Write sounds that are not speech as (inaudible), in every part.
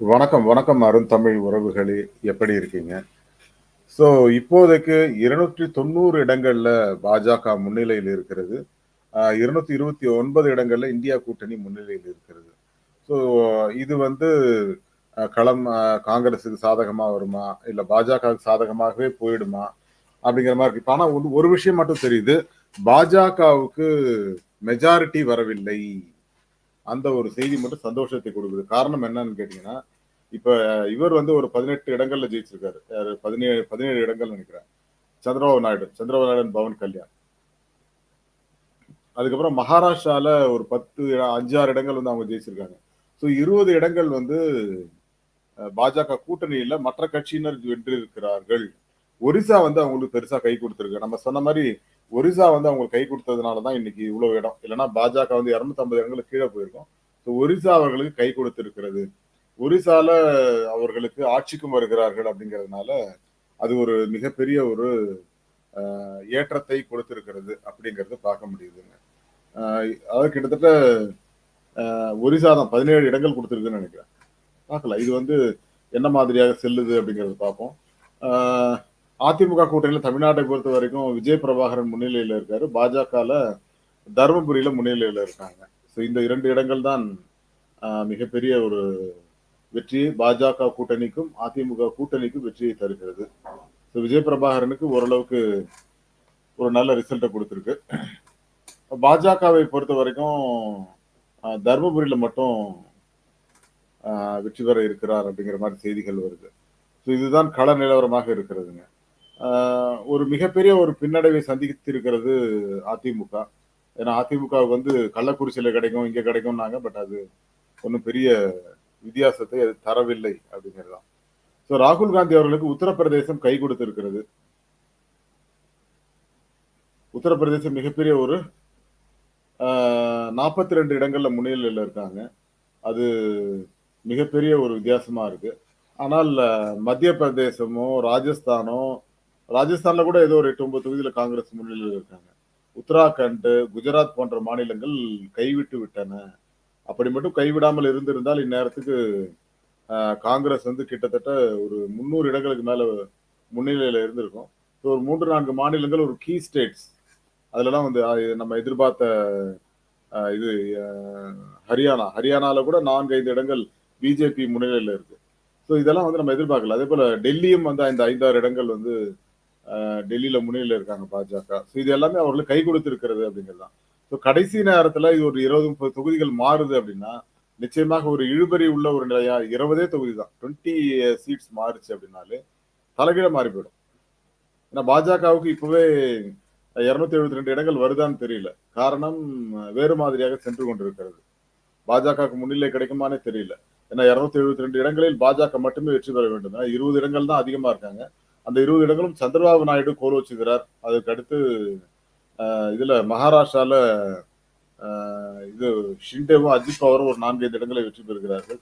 வணக்கம், வணக்கம் அருண் தமிழ் உறவுகளே! எப்படி இருக்கீங்க? ஸோ இப்போதைக்கு 290 இடங்கள்ல பாஜக முன்னிலையில் இருக்கிறது. அ 229 இடங்கள்ல இந்தியா கூட்டணி முன்னிலையில் இருக்கிறது. ஸோ இது வந்து களம் காங்கிரஸுக்கு சாதகமாக வருமா? இல்லை பாஜகவுக்கு சாதகமாகவே போயிடுமா? அப்படிங்கிற மாதிரி இருக்கு. ஆனால் ஆனா ஒரு விஷயம் மட்டும் தெரியுது. பாஜகவுக்கு மெஜாரிட்டி வரவில்லை. அந்த ஒரு செய்தி மட்டும் சந்தோஷத்தை கொடுக்குது. காரணம் என்னன்னு கேட்டீங்கன்னா, இப்ப இவர் வந்து ஒரு 18 இடங்கள்ல ஜெயிச்சிருக்காரு. பதினேழு பதினேழு இடங்கள் நினைக்கிறேன் சந்திரபாபு நாயுடு. சந்திரபாபு நாயுடு பவன் கல்யாண். அதுக்கப்புறம் மகாராஷ்டிரால ஒரு 10 5, 6 இடங்கள் வந்து அவங்க ஜெயிச்சிருக்காங்க. ஸோ 20 இடங்கள் வந்து பாஜக கூட்டணியில மற்ற கட்சியினர் வென்றிருக்கிறார்கள். ஒரிசா வந்து அவங்களுக்கு பெருசா கை கொடுத்துருக்கு நம்ம சொன்ன மாதிரி ஒரிசா வந்து அவங்களுக்கு கை கொடுத்ததுனால தான் இன்னைக்கு இவ்வளவு இடம். இல்லைன்னா பாஜக வந்து 250 இடங்களுக்கு கீழே போயிருக்கும். ஸோ ஒரிசா அவர்களுக்கு கை கொடுத்திருக்கிறது. ஒரிசால அவர்களுக்கு ஆட்சிக்கும் வருகிறார்கள் அப்படிங்கிறதுனால, அது ஒரு மிகப்பெரிய ஒரு ஏற்றத்தை கொடுத்திருக்கிறது அப்படிங்கிறத பார்க்க முடியுதுங்க. அதாவது கிட்டத்தட்ட ஒரிசா தான் 17 இடங்கள் கொடுத்துருக்குன்னு நினைக்கிறேன் பார்க்கலாம். இது வந்து என்ன மாதிரியாக செல்லுது அப்படிங்கிறத பார்ப்போம். அதிமுக கூட்டணியில் தமிழ்நாட்டை பொறுத்த வரைக்கும் விஜய் பிரபாகரன் முன்னிலையில் இருக்காரு. பாஜகவில் தருமபுரியில் முன்னிலையில் இருக்காங்க. ஸோ இந்த இரண்டு இடங்கள் தான் மிகப்பெரிய ஒரு வெற்றியை பாஜக கூட்டணிக்கும், அதிமுக கூட்டணிக்கும் வெற்றியை தருகிறது. ஸோ விஜய் பிரபாகரனுக்கு ஓரளவுக்கு ஒரு நல்ல ரிசல்ட்டை கொடுத்துருக்கு பாஜகவை பொறுத்த வரைக்கும் தருமபுரியில் மட்டும் வெற்றி பெற இருக்கிறார் அப்படிங்கிற மாதிரி செய்திகள் வருது. ஸோ இதுதான் கள நிலவரமாக இருக்கிறதுங்க. ஒரு மிகப்பெரிய ஒரு பின்னடைவை சந்தித்திருக்கிறது அதிமுக. ஏன்னா அதிமுகவுக்கு வந்து கள்ளக்குறிச்சியில் கிடைக்கும், இங்கே கிடைக்கும்னாங்க. பட் அது ஒன்றும் பெரிய வித்தியாசத்தை அது தரவில்லை அப்படிங்கிறது தான். ஸோ ராகுல் காந்தி அவர்களுக்கு உத்தரப்பிரதேசம் கை கொடுத்திருக்கிறது. உத்தரப்பிரதேசம் மிகப்பெரிய ஒரு நாற்பத்தி ரெண்டு இடங்கள்ல முன்னிலையில் இருக்காங்க. அது மிகப்பெரிய ஒரு வித்தியாசமா இருக்கு. ஆனால் மத்திய பிரதேசமோ, ராஜஸ்தானோ ராஜஸ்தான்ல கூட ஏதோ ஒரு 8, 9 தொகுதியில காங்கிரஸ் முன்னிலையில் இருக்காங்க. உத்தராகண்ட், குஜராத் போன்ற மாநிலங்கள் கைவிட்டு விட்டன. அப்படி மட்டும் கைவிடாமல் இருந்திருந்தால் இந்நேரத்துக்கு காங்கிரஸ் வந்து கிட்டத்தட்ட ஒரு 300 இடங்களுக்கு மேல முன்னிலையில இருந்திருக்கும். ஸோ ஒரு 3, 4 மாநிலங்கள் ஒரு கீ ஸ்டேட்ஸ். அதுலலாம் வந்து நம்ம எதிர்பார்த்த இது ஹரியானா. ஹரியானால கூட 4, 5 இடங்கள் பிஜேபி முன்னிலையில இருக்கு. ஸோ இதெல்லாம் வந்து நம்ம எதிர்பார்க்கல. அதே போல டெல்லியும் வந்து இந்த 5, 6 இடங்கள் வந்து டெல்லியில முன்னில இருக்காங்க பாஜக. ஸோ இது எல்லாமே அவர்களுக்கு கை கொடுத்திருக்கிறது அப்படிங்கிறது தான். ஸோ கடைசி நேரத்துல இது ஒரு 20, 30 தொகுதிகள் மாறுது அப்படின்னா, நிச்சயமாக ஒரு இழுபறி உள்ள ஒரு நிலையா 20 தொகுதி தான். 20 சீட்ஸ் மாறுச்சு அப்படின்னாலே, தலைகீழ மாறி போயிடும். ஏன்னா பாஜகவுக்கு இப்பவே 272 இடங்கள் வருதான்னு தெரியல. காரணம் வேறு மாதிரியாக சென்று கொண்டிருக்கிறது. பாஜகவுக்கு முன்னிலை கிடைக்குமானே தெரியல. ஏன்னா 272 இடங்களில் பாஜக மட்டுமே வெற்றி பெற வேண்டும். ஏன்னா 20 இடங்கள் தான் அதிகமா இருக்காங்க. அந்த 20 இடங்களும் சந்திரபாபு நாயுடு கோல் வச்சுக்கிறார். அதுக்கு அடுத்து அ இதுல மகாராஷ்டிரால இது ஷிண்டேவும், அஜித் பவரும் ஒரு 4, 5 இடங்களை வெற்றி பெறுகிறார்கள்.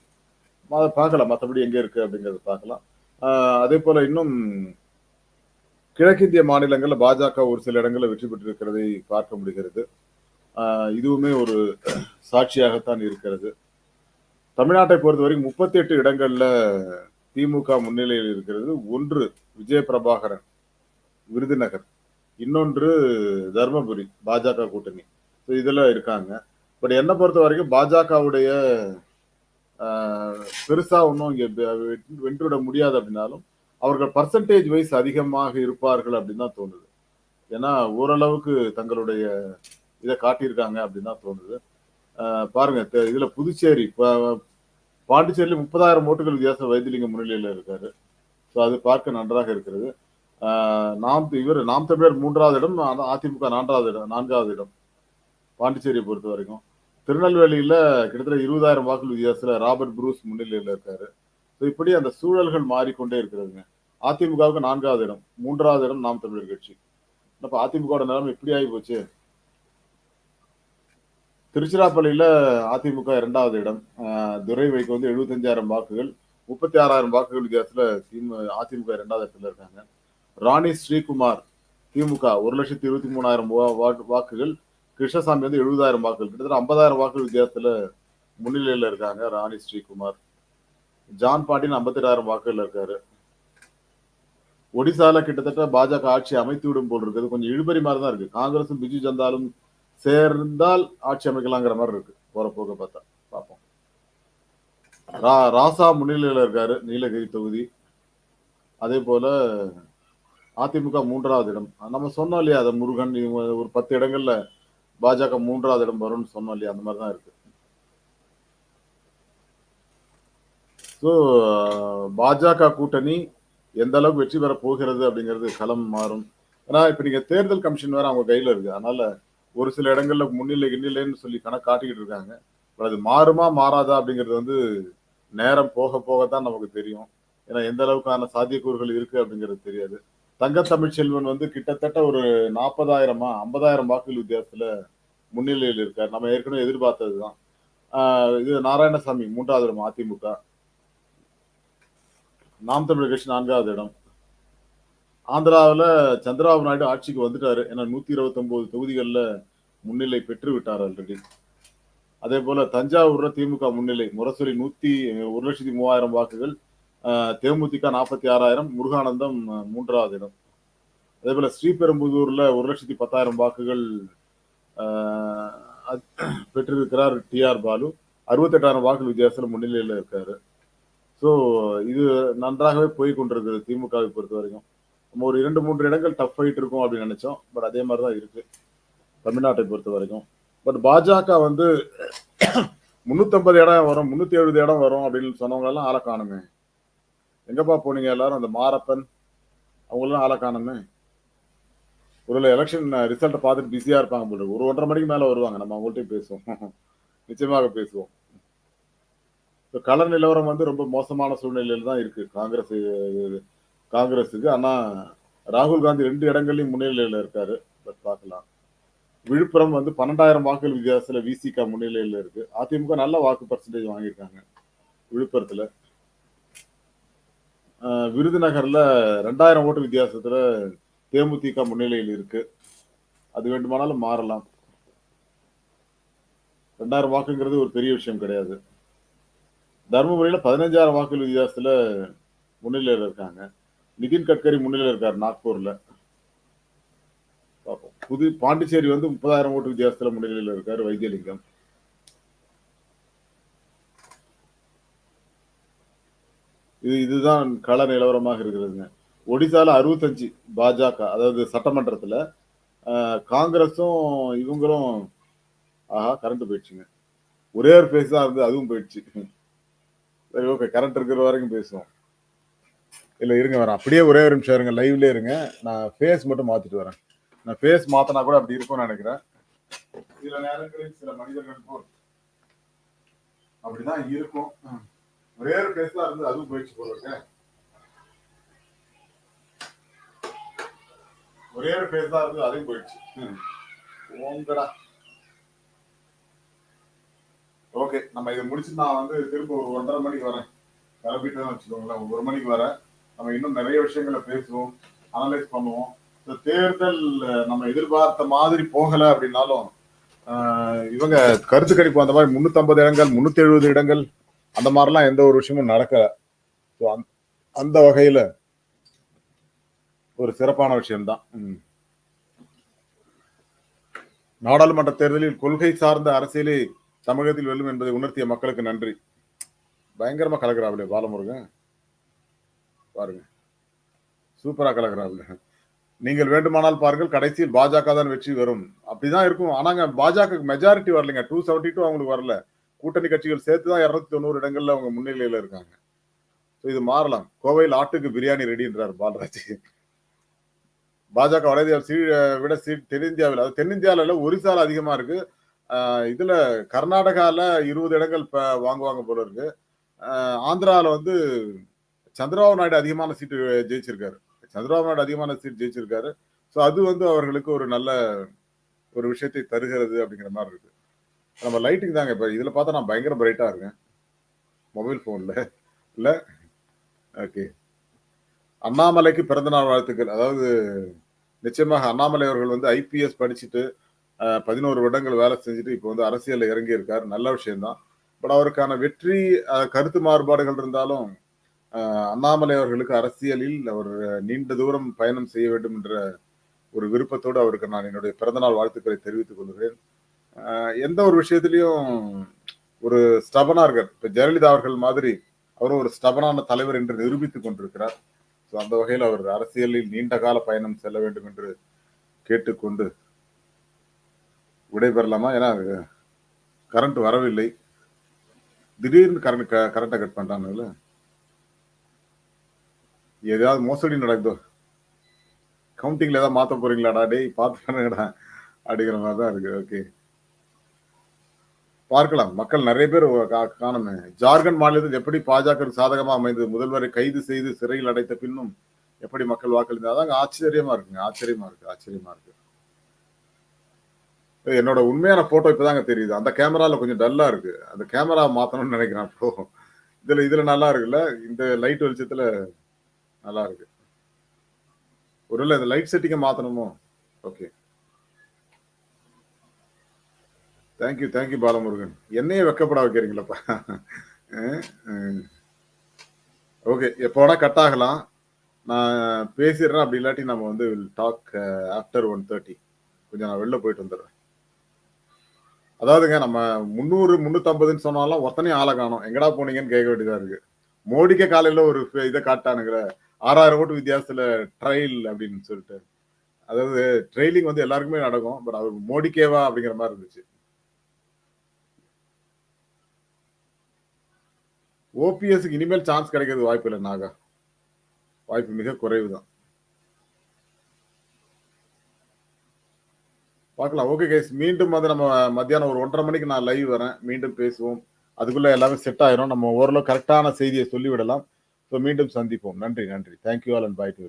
அதை பார்க்கலாம். மற்றபடி எங்க இருக்கு அப்படிங்கிறத பார்க்கலாம். அதே போல் இன்னும் கிழக்கிந்திய மாநிலங்களில் பாஜக ஒரு சில இடங்களில் வெற்றி பெற்றிருக்கிறதை பார்க்க முடிகிறது. இதுவுமே ஒரு சாட்சியாகத்தான் இருக்கிறது. தமிழ்நாட்டை பொறுத்தவரைக்கும் 38 இடங்கள்ல திமுக முன்னிலையில் இருக்கிறது. ஒன்று விஜய பிரபாகரன், விருதுநகர். இன்னொன்று தர்மபுரி, பாஜக கூட்டணி. ஸோ இதில் இருக்காங்க. பட் என்னை பொறுத்த வரைக்கும் பாஜகவுடைய பெருசாக ஒன்றும் இங்கே வென்றுவிட முடியாது அப்படின்னாலும், அவர்கள் பர்சன்டேஜ் வைஸ் அதிகமாக இருப்பார்கள் அப்படின்னு தான் தோணுது. ஏன்னா ஓரளவுக்கு தங்களுடைய இதை காட்டியிருக்காங்க அப்படின்னு தான் தோணுது. பாருங்க இதுல புதுச்சேரி பாண்டிச்சேரியில் முப்பதாயிரம் ஓட்டுகள் வித்தியாசம் வைத்திலிங்கம் முன்னிலையில் இருக்காரு. ஸோ அது பார்க்க நன்றாக இருக்கிறது. நாம் இவர் நாம் தமிழர் மூன்றாவது இடம், அதிமுக நான்காவது இடம் நான்காவது இடம். பாண்டிச்சேரியை பொறுத்த வரைக்கும் திருநெல்வேலியில் கிட்டத்தட்ட 20,000 வாக்குகள் வித்தியாசத்தில் ராபர்ட் ப்ரூஸ் முன்னிலையில் இருக்காரு. ஸோ இப்படி அந்த சூழல்கள் மாறிக்கொண்டே இருக்கிறதுங்க. அதிமுகவுக்கு நான்காவது இடம். மூன்றாவது இடம் நாம் தமிழர் கட்சி. அப்போ அதிமுகவோட நிலைமை இப்படி ஆகி போச்சு. திருச்சிராப்பள்ளியில அதிமுக இரண்டாவது இடம். துரை வைக்கு வந்து 75,000 வாக்குகள். 36,000 வாக்குகள் வித்தியாசத்துல திமு அதிமுக இரண்டாவது இடத்துல இருக்காங்க. ராணி ஸ்ரீகுமார் திமுக 1,23,000 வா மூணாயிரம் வாக்குகள். கிருஷ்ணசாமி வந்து 70,000 வாக்குகள். கிட்டத்தட்ட 50,000 வாக்குகள் வித்தியாசத்துல முன்னிலையில இருக்காங்க ராணி ஸ்ரீகுமார். ஜான் பாண்டியன் ஐம்பத்தெட்டாயிரம் வாக்குகள் இருக்காரு ஒடிசால கிட்டத்தட்ட பாஜக ஆட்சி அமைத்து விடும் போல் இருக்குது கொஞ்சம் இழுபறி மாதிரி தான் இருக்கு காங்கிரஸும் பிஜு ஜனதாலும் சேர்ந்தால் ஆட்சி அமைக்கலாங்கிற மாதிரி இருக்கு. போற போக பார்த்தா. பார்ப்போம். ரா ராசா முன்னிலையில் இருக்காரு நீலகிரி தொகுதி. அதே போல அதிமுக மூன்றாவது இடம். நம்ம சொன்னோம் இல்லையா அதை முருகன் இவங்க ஒரு பத்து இடங்கள்ல பாஜக மூன்றாவது இடம் வரும்னு சொன்னோம் இல்லையா அந்த மாதிரி தான் இருக்கு. ஸோ பாஜக கூட்டணி எந்த அளவுக்கு வெற்றி பெற போகிறது அப்படிங்கிறது களம் மாறும். ஏன்னா இப்போ நீங்கள் தேர்தல் கமிஷன் வேற அவங்க கையில் இருக்கு. அதனால ஒரு சில இடங்கள்ல முன்னிலை கிண்ணிலைன்னு சொல்லி கணக்கு காட்டிக்கிட்டு இருக்காங்க. பட் அது மாறுமா மாறாதா அப்படிங்கிறது வந்து நேரம் போக போக தான் நமக்கு தெரியும். ஏன்னா எந்த அளவுக்கான சாத்தியக்கூறுகள் இருக்கு அப்படிங்கிறது தெரியாது. தங்க தமிழ்ச்செல்வன் வந்து கிட்டத்தட்ட ஒரு நாற்பதாயிரமா ஐம்பதாயிரம் வாக்குகள் வித்தியாசத்துல முன்னிலையில் இருக்கார். நம்ம ஏற்கனவே எதிர்பார்த்ததுதான். தான் இது நாராயணசாமி மூன்றாவது இடம் அதிமுக. நாம் தமிழர் கட்சி நான்காவது இடம். ஆந்திராவில் சந்திரபாபு நாயுடு ஆட்சிக்கு வந்துட்டாரு. ஏன்னா நூற்றி இருபத்தொம்போது தொகுதிகளில் முன்னிலை பெற்று விட்டார் ஆல்ரெடி அதே போல் தஞ்சாவூரில் திமுக முன்னிலை முரசொலி நூற்றி ஒரு லட்சத்தி மூவாயிரம் வாக்குகள் தேமுதிக நாற்பத்தி ஆறாயிரம் முருகானந்தம் மூன்றாவது இடம். அதே போல் ஸ்ரீபெரும்புதூரில் ஒரு லட்சத்தி பத்தாயிரம் வாக்குகள் பெற்றிருக்கிறார் டிஆர் பாலு. அறுபத்தெட்டாயிரம் வாக்கு வித்தியாசத்தில் முன்னிலையில் இருக்காரு. ஸோ இது நன்றாகவே போய் கொண்டிருக்குது திமுகவை பொறுத்த வரைக்கும் நம்ம ஒரு இரண்டு மூன்று இடங்கள் டஃப் ஃபைட் இருக்கும் அப்படின்னு நினைச்சோம். பட் அதே மாதிரி தான் இருக்கு. தமிழ்நாட்டை பொறுத்த வரைக்கும். பட் பாஜக வந்து முந்நூற்றம்பது இடம் வரும் முன்னூத்தி எழுபது இடம் வரும் அப்படின்னு சொன்னவங்க எல்லாம் ஆளை காணுமே. எங்கப்பா போனீங்க எல்லாரும்? அந்த மாரப்பன் அவங்களாம் ஆளை காணுமே. ஒரு எலெக்ஷன் ரிசல்ட்டை பார்த்துட்டு பிஸியா இருப்பாங்க போல ஒரு ஒன்றரை மணிக்கு மேல வருவாங்க. நம்ம அவங்கள்ட்டையும் பேசுவோம். (laughs) நிச்சயமாக பேசுவோம். இப்ப கள நிலவரம் வந்து ரொம்ப மோசமான சூழ்நிலையில தான் இருக்கு. காங்கிரஸ் காங்கிரஸுக்கு. ஆனால் ராகுல் காந்தி ரெண்டு இடங்கள்லையும் முன்னிலையில் இருக்காரு. பட் பார்க்கலாம். விழுப்புரம் வந்து பன்னெண்டாயிரம் வாக்குகள் வித்தியாசத்தில் விசிகா முன்னிலையில் இருக்கு. அதிமுக நல்ல வாக்கு பர்சன்டேஜ் வாங்கியிருக்காங்க விழுப்புரத்தில். விருதுநகரில் ரெண்டாயிரம் ஓட்டு வித்தியாசத்தில் தேமுதிக முன்னிலையில் இருக்கு. அது வேண்டுமானாலும் மாறலாம். ரெண்டாயிரம் வாக்குங்கிறது ஒரு பெரிய விஷயம் கிடையாது. தர்மபுரியில் பதினஞ்சாயிரம் வாக்குகள் வித்தியாசத்தில் முன்னிலையில் இருக்காங்க. நிதின் கட்கரி முன்னிலையில் இருக்கார் நாக்பூர்ல. பார்ப்போம். புது பாண்டிச்சேரி வந்து முப்பதாயிரம் ஓட்டு வித்தியாசத்துல முன்னிலையில் இருக்கார் வைத்தியலிங்கம். இது இதுதான் கள நிலவரமாக இருக்கிறதுங்க. ஒடிசால அறுபத்தஞ்சு பாஜக அதாவது சட்டமன்றத்துல காங்கிரஸும் இவங்களும் ஆஹா கரண்ட் போயிடுச்சுங்க. ஒரே ஒரு பேஸ் தான் இருந்து அதுவும் போயிடுச்சு. சரி ஓகே கரண்ட் இருக்கிற வரைக்கும் பேசுவோம். இல்லை இருங்க வரேன். அப்படியே ஒரே ஒரு நிமிஷம் இருங்க. லைவ்ல இருங்க. நான் ஃபேஸ் மட்டும் மாத்திட்டு வரேன். நான் ஃபேஸ் மாத்தினா கூட அப்படி இருக்கும்னு நினைக்கிறேன். சில நேரங்களில் சில மனிதர்கள் அப்படிதான் இருக்கும். ம். ஒரே ஒரு ஃபேஸ் தான் இருந்து அதுவும் போயிடுச்சு போல ஒரே ஒரு ஃபேஸ் தான் இருந்து அதுவும் போயிடுச்சு. ம். ஓங்கடா ஓகே நம்ம இதை முடிச்சு நான் வந்து திரும்ப ஒரு ஒன்றரை மணிக்கு வரேன். கிளம்பிட்டு வச்சுக்கோங்களேன். ஒரு மணிக்கு வரேன். நம்ம இன்னும் நிறைய விஷயங்களை பேசுவோம் அனலைஸ் பண்ணுவோம். இந்த தேர்தல் நம்ம எதிர்பார்த்த மாதிரி போகல அப்படின்னாலும் இவங்க கருத்து கணிப்பு அந்த மாதிரி முன்னூத்தி இடங்கள் முன்னூத்தி எழுபது இடங்கள் அந்த மாதிரிலாம் எந்த ஒரு விஷயமும் நடக்கல. ஸோ அந்த- அந்த வகையில ஒரு சிறப்பான விஷயம்தான். நாடாளுமன்ற தேர்தலில் கொள்கை சார்ந்த அரசியலை தமிழகத்தில் வெல்லும் என்பதை உணர்த்திய மக்களுக்கு நன்றி. பயங்கரமா கலக்குறாப்ல பாலமுருகன். பாருங்க. சூப்பரா கலக்குறாப்ல நீங்கள் வேண்டுமானால் பாருங்கள் கடைசியில் பாஜக தான் வெற்றி வரும் அப்படிதான் இருக்கும். ஆனாங்க பாஜக மெஜாரிட்டி வரலைங்க. டூ செவன்டி டூ அவங்களுக்கு வரல. கூட்டணி கட்சிகள் சேர்த்து தான் இரநூத்தி தொண்ணூறு இடங்கள்ல அவங்க முன்னிலையில இருக்காங்க. ஸோ இது மாறலாம். கோவையில் ஆட்டுக்கு பிரியாணி ரெடின்றார் பாலராஜ். பாஜக வட இந்தியா சீ- விட தென்னிந்தியாவில். அது தென்னிந்தியாவில் ஒரிசால அதிகமா இருக்கு. இதுல கர்நாடகாவில் இருபது இடங்கள் இப்போ வாங்குவாங்க போல இருக்கு. ஆந்திராவில் வந்து சந்திரபாபு நாயுடு அதிகமான சீட்டு ஜெயிச்சிருக்காரு. சந்திரபாபு நாயுடு அதிகமான சீட் ஜெயிச்சிருக்காரு. ஸோ அது வந்து அவர்களுக்கு ஒரு நல்ல ஒரு விஷயத்தை தருகிறது அப்படிங்கிற மாதிரி இருக்கு. நம்ம லைட்டிங் தாங்க இப்போ இதில் பார்த்தா நான் பயங்கர பிரைட்டா இருக்கேன். மொபைல் ஃபோனில் இல்லை? ஓகே அண்ணாமலைக்கு பிறந்தநாள் வாழ்த்துக்கள். அதாவது நிச்சயமாக அண்ணாமலை அவர்கள் வந்து ஐபிஎஸ் படிச்சுட்டு பதினோரு வருடங்கள் வேலை செஞ்சுட்டு இப்போ வந்து அரசியலில் இறங்கியிருக்கார். நல்ல விஷயம்தான். பட் அவருக்கான வெற்றி கருத்து மாறுபாடுகள் இருந்தாலும் அண்ணாமலை அவர்களுக்கு அரசியலில் அவர் நீண்ட தூரம் பயணம் செய்ய வேண்டும் என்ற ஒரு விருப்பத்தோடு அவருக்கு நான் என்னுடைய பிறந்தநாள் வாழ்த்துக்களை தெரிவித்துக் கொள்கிறேன். எந்த ஒரு விஷயத்திலையும் ஒரு ஸ்டபனா இருக்கார். இப்ப ஜெயலலிதா அவர்கள் மாதிரி அவரும் ஒரு ஸ்டபனான தலைவர் என்று நிரூபித்துக் கொண்டிருக்கிறார். ஸோ அந்த வகையில் அவர் அரசியலில் நீண்ட கால பயணம் செல்ல வேண்டும் என்று கேட்டுக்கொண்டு விடைபெறலாமா? ஏன்னா கரண்ட் வரவில்லை. திடீர்னு கரண்ட் கரண்ட்டை கட் பண்ணிட்டானுங்கள எதாவது மோசடி நடக்குதோ? கவுண்டிங்ல ஏதாவது மாத்த போறீங்களாடா? டேய் பார்த்துக்கடா அப்படிங்கிற மாதிரி தான் இருக்கு. ஓகே பார்க்கலாம். மக்கள் நிறைய பேர் காணுமே. ஜார்க்கண்ட் மாநிலத்தில் எப்படி பாஜக சாதகமா அமைந்தது? முதல்வரை கைது செய்து சிறையில் அடைத்த பின்னும் எப்படி மக்கள் வாக்களித்தாங்க அதாங்க ஆச்சரியமா இருக்குங்க. ஆச்சரியமா இருக்கு. ஆச்சரியமா இருக்கு. என்னோட உண்மையான போட்டோ இப்பதாங்க தெரியுது. அந்த கேமரால கொஞ்சம் டல்லா இருக்கு. அந்த கேமரா மாத்தணும்னு நினைக்கிறேன் அப்போ இதுல இதுல நல்லா இருக்குல்ல? இந்த லைட் வெளிச்சத்துல நல்லா இருக்கு ஒருவேளை இந்த லைட் செட்டிங்க மாத்தணுமோ? Okay thank you thank you Balamurugan. என்னையே வெக்கப்பட வைக்கிறீங்களப்பா. ஓகே எப்போ கட் ஆகலாம். நான் பேசிடுறேன். அப்படி இல்லாட்டி நம்ம வந்து டாக் ஆஃப்டர் ஒன் தேர்ட்டி கொஞ்சம் நான் வெளில போயிட்டு வந்துடுறேன். அதாவதுங்க நம்ம முந்நூறு முந்நூற்றம்பதுன்னு சொன்னாலும் ஒத்தனையும் ஆளை காணும். எங்கடா போனீங்கன்னு கேட்க வேண்டியதாக இருக்குது மோடிக்கே காலையில் ஒரு இதை காட்டானுங்கிற ஆறாயிரம் ஓட்டு வித்தியாசத்துல ட்ரையல் அப்படின்னு சொல்லிட்டு. அதாவது ட்ரெயிலிங் வந்து எல்லாருக்குமே நடக்கும் பட் அவர் மோடிக்கேவா அப்படிங்கிற மாதிரி இருந்துச்சு. ஓபிஎஸ்க்கு இனிமேல் சான்ஸ் கிடைக்கிறது வாய்ப்பு இல்லை நாகா. வாய்ப்பு மிக குறைவு தான் பார்க்கலாம். ஓகே கைஸ் மீண்டும் வந்து நம்ம மத்தியானம் ஒரு ஒன்றரை மணிக்கு நான் லைவ் வரேன். மீண்டும் பேசுவோம். அதுக்குள்ள எல்லாமே செட் ஆயிரும். நம்ம ஓரளவு கரெக்டான செய்தியை சொல்லிவிடலாம். ஸோ மீண்டும் சந்திப்போம். நன்றி நன்றி. Thank you all and bye to